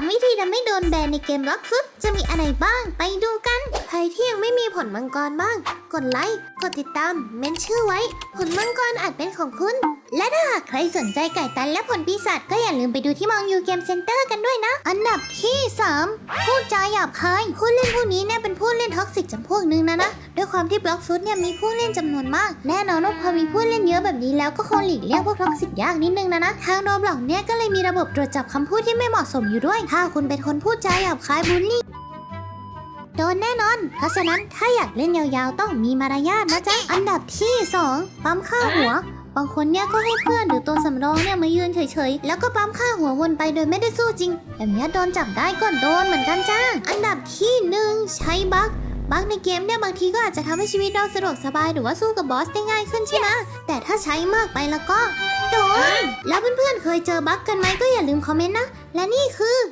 3 วิธีทำให้โดนแบนในเกมล็อกฟุตจะมีอะไรบ้างไปดูกัน ใครที่ยังไม่มีผลมังกรบ้าง กดไลค์ กดติดตาม เมนชื่อไว้ ผลมังกรอาจเป็นของคุณ และถ้าหากใครสนใจไก่ตันและผลปีศาจก็อย่าลืมไปดูที่มองยูเกมเซ็นเตอร์กันด้วยนะ อันดับที่ 3 พูดจาหยาบคาย ผู้เล่นผู้นี้เนี่ยเป็นผู้เล่นท็อกซิกจำพวกหนึงนะนะ ความที่บล็อกฟุตเนี่ยมีผู้เล่นจำนวนมาก แน่นอนว่าพอมีผู้เล่นเยอะแบบนี้แล้วก็คงหลีกเลี่ยงพวกท็อกซิกยากนิดนึงนะนะทางโรบล็อกเนี่ยก็เลยมีระบบตรวจจับคำพูดที่ไม่เหมาะสมอยู่ด้วย ถ้าคุณเป็นคนพูดจาหยาบคายบูลลี่โดนแน่นอน เพราะฉะนั้นถ้าอยากเล่นยาวๆ ต้องมีมารยาทนะจ๊ะ อันดับที่ 2 ปั๊มค่าหัว บางคนเนี่ยก็ให้เพื่อนหรือตัวสำรองเนี่ยมายืนเฉยๆ แล้วก็ปั๊มค่าหัววนไปโดยไม่ได้สู้จริงแบบเนี้ยโดนจับได้ก็โดนเหมือนกันจ้า อันดับที่หนึ่งใช้บั๊ก บั๊กในเกมเนี่ยบางทีก็อาจจะทำให้ชีวิตเราสะดวกสบายหรือว่าสู้กับบอสได้ง่ายขึ้นใช่ไหมแต่ถ้าใช้มากไปแล้วก็โดนแล้วเพื่อนๆเคยเจอบั๊กกันไหมก็อย่าลืมคอมเมนต์นะ และนี่คือ